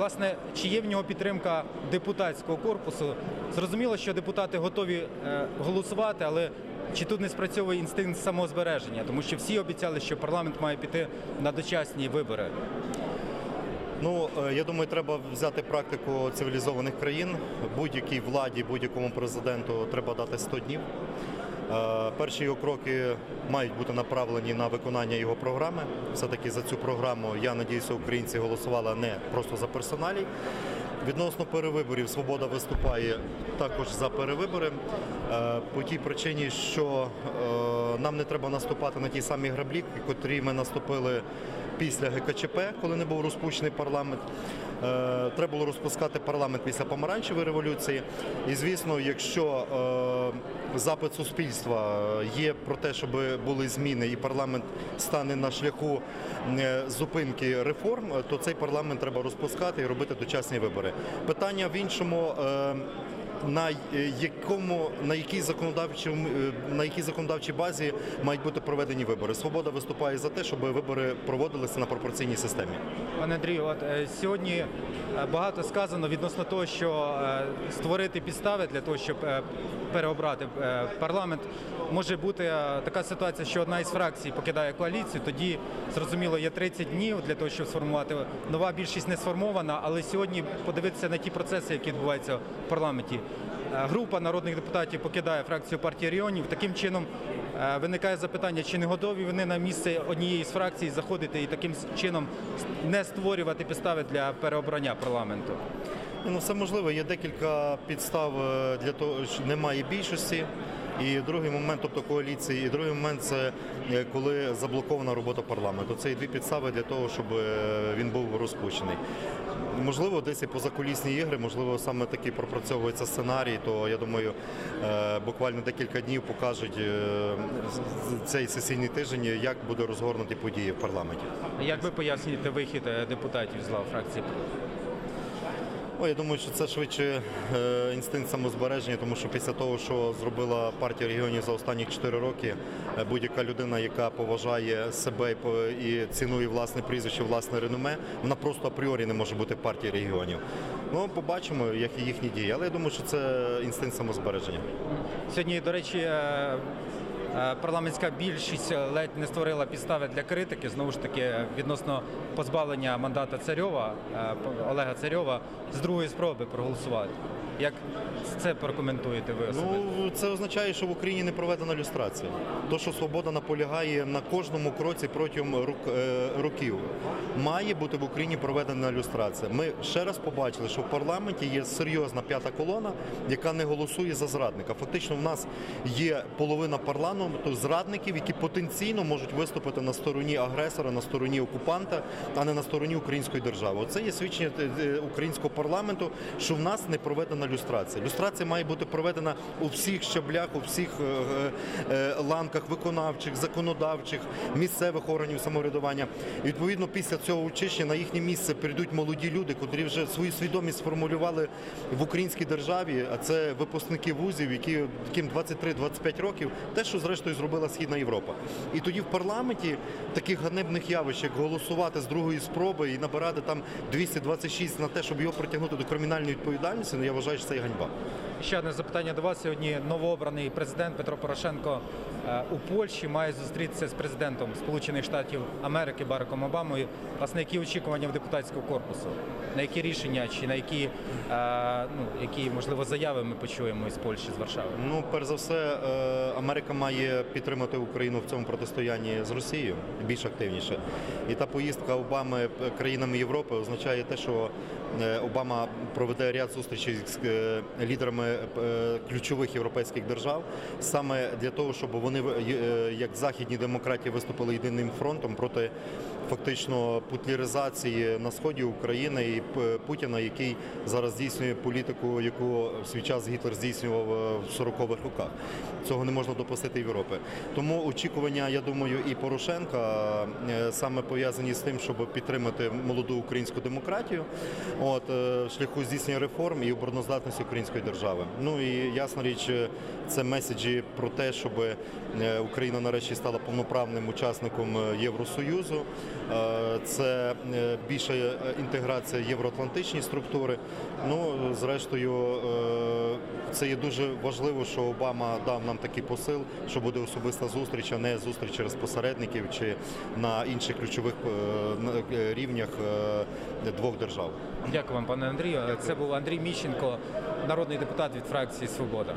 власне, чи є в нього підтримка депутатського корпусу? Зрозуміло, що депутати готові е, голосувати, але чи тут не спрацьовує інстинкт самозбереження? Тому що всі обіцяли, що парламент має піти на дочасні вибори. Ну е, я думаю, треба взяти практику цивілізованих країн. Будь-якій владі, будь-якому президенту треба дати 100 днів. Е, Перші його кроки мають бути направлені на виконання його програми. Все-таки за цю програму я надіюся, українці голосували не просто за персоналій. Відносно перевиборів Свобода виступає також за перевибори е, по тій причині, що е, нам не треба наступати на ті самі граблі, котрі ми наступили після ГКЧП, коли не був розпущений парламент. Е, Треба було розпускати парламент після помаранчевої революції. І звісно, якщо е, запит суспільства є про те, щоб були зміни, і парламент стане на шляху е, зупинки реформ, то цей парламент треба розпускати і робити дочасні вибори. Питання в іншому. Е, на якому на якій законодавчій на якій законодавчій базі мають бути проведені вибори? Свобода виступає за те, щоб вибори проводилися на пропорційній системі. Пане Андрію, от е, сьогодні е, багато сказано відносно того, що е, створити підстави для того, щоб е, переобрати е, парламент, може бути е, така ситуація, що одна із фракцій покидає коаліцію. Тоді зрозуміло, є 30 днів для того, щоб сформувати нова більшість не сформована. Але сьогодні подивитися на ті процеси, які відбуваються в парламенті. Е, Група народних депутатів покидає фракцію партії регіонів. Таким чином е, виникає запитання, чи не готові вони на місце однієї з фракцій заходити і таким чином не створювати підстави для переобрання парламенту. Ну, все можливо. Є декілька підстав е, для того, що немає більшості. І другий момент, тобто коаліції, і другий момент це е, коли заблокована робота парламенту. Це і дві підстави для того, щоб е, він був розпущений. Можливо, десь і позакулісні ігри, можливо, саме таки пропрацьовується сценарій, то я думаю, е, буквально декілька днів покажуть цей сесійний тиждень, як буде розгорнуті події в парламенті. Як ви пояснюєте вихід депутатів з лав фракції? О, я думаю, що це швидше е, інстинкт самозбереження, тому що після того, що зробила партія регіонів за останні 4 роки, е, будь-яка людина, яка поважає себе і цінує власне прізвище, власне реноме, вона просто апріорі не може бути в партії регіонів. Ну, побачимо, як і їхні дії. Але я думаю, що це інстинкт самозбереження. Сьогодні, до речі, е, парламентська більшість ледь не створила підстави для критики. Знову ж таки, відносно позбавлення мандата Царьова, е, Олега Царьова, з другої спроби проголосувати. Як це прокоментуєте ви особисто? Ну, це означає, що в Україні не проведена люстрація. То, що свобода наполягає на кожному кроці протягом е, років, має бути в Україні проведена люстрація. Ми ще раз побачили, що в парламенті є серйозна п'ята колона, яка не голосує за зрадника. Фактично, в нас є половина парламенту зрадників, які потенційно можуть виступити на стороні агресора, на стороні окупанта, а не на стороні української держави. Оце є свідчення е, е, українського парламенту, що в нас не проведена люстрація. Люстрація Люстрація має бути проведена у всіх щаблях, у всіх е, е, е, ланках виконавчих, законодавчих, місцевих органів самоврядування. І відповідно після цього очищення на їхнє місце прийдуть молоді люди, котрі вже свою свідомість сформулювали в українській державі. А це випускники вузів, які яким 23-25 років, те, що зрештою зробила Східна Європа. І тоді в парламенті таких ганебних явищ, як голосувати з другої спроби і набирати там 226 на те, щоб його притягнути до кримінальної відповідальності, ну я вважаю, що це є ганьба. Ще одне запитання до вас. Сьогодні новообраний президент Петро Порошенко е, у Польщі має зустрітися з президентом Сполучених Штатів Америки Бараком Обамою. Власне, які очікування в депутатського корпусу? На які рішення чи на які, е, ну, які можливо заяви ми почуємо із Польщі з Варшави? Ну, перш за все, е, Америка має підтримати Україну в цьому протистоянні з Росією більш активніше. І та поїздка Обами країнами Європи означає те, що Обама проведе ряд зустрічей з лідерами е, ключових європейських держав саме для того, щоб вони е, як західні демократії виступили єдиним фронтом проти фактично путляризації на сході України і Путіна, який зараз здійснює політику, яку в свій час Гітлер здійснював е, в 40-х роках. Цього не можна допустити в Європи. Тому очікування, я думаю, і Порошенка саме пов'язані з тим, щоб підтримати молоду українську демократію, от шляху здійснення реформ і обороноздатності української держави. Ну і ясна річ, е, це меседжі про те, щоб е, Україна нарешті стала повноправним учасником е, Євросоюзу. Це більша інтеграція євроатлантичні структури. Ну, зрештою, це є дуже важливо, що Обама дав нам такий посил, що буде особиста зустріч, а не зустріч через посередників чи на інших ключових рівнях двох держав. Дякую вам, пане Андрію. Це був Андрій Міщенко, народний депутат від фракції Свобода.